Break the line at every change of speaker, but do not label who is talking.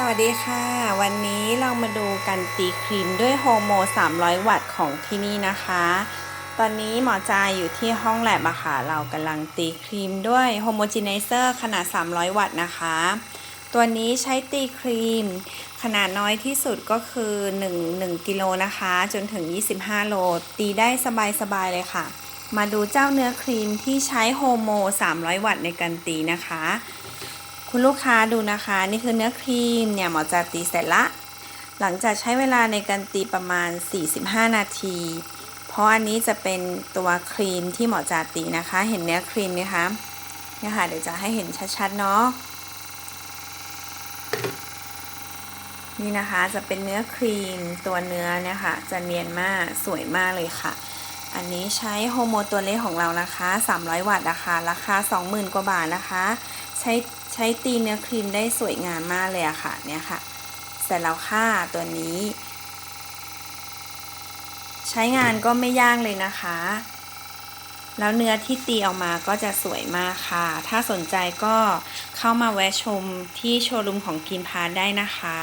สวัสดีค่ะ วันนี้เรามาดูกันตีครีมด้วยโฮโม 300 วัตต์ของที่นี่นะคะ ตอนนี้หมอจายอยู่ที่ห้องแลบอะค่ะ เรากำลังตีครีมด้วยโฮโมจีเนเซอร์ขนาด 300 วัตต์นะคะ ตัวนี้ใช้ตีครีม ขนาดน้อยที่สุดก็คือ 1 1กิโลนะคะ จนถึง 25 โล ตีได้สบายๆเลยค่ะ มาดูเจ้าเนื้อครีมที่ใช้โฮโม 300 วัตต์ในการตีนะคะ คุณลูกค้าดูนะคะ นี่คือเนื้อครีมเนี่ยหมอจะตีเสร็จละ หลังจากใช้เวลาในการตีประมาณ 45 นาที เพราะอันนี้จะเป็นตัวครีมที่หมอจะตีนะคะ เห็นเนื้อครีมไหมคะเนี่ยค่ะเดี๋ยวจะให้เห็นชัดๆเนาะนี่นะคะจะเป็นเนื้อครีมตัวเนื้อเนี่ยค่ะจะเนียนมากสวยมากเลยค่ะ อันนี้ใช้โฮโมตัวเล็กของเรานะคะ 300 วัตต์นะคะราคา 20,000 กว่าบาทนะคะ ช้ใช้ตีเนื้อครีมได้สวยงามมากเลยอะค่ะเนี่ยค่ะ เสร็จแล้วค่ะตัวนี้ ใช้งานก็ไม่ยากเลยนะคะ แล้วเนื้อที่ตีออกมาก็จะสวยมากค่ะ ถ้าสนใจก็เข้ามาแวะชมที่โชว์รูมของกินพาได้นะคะ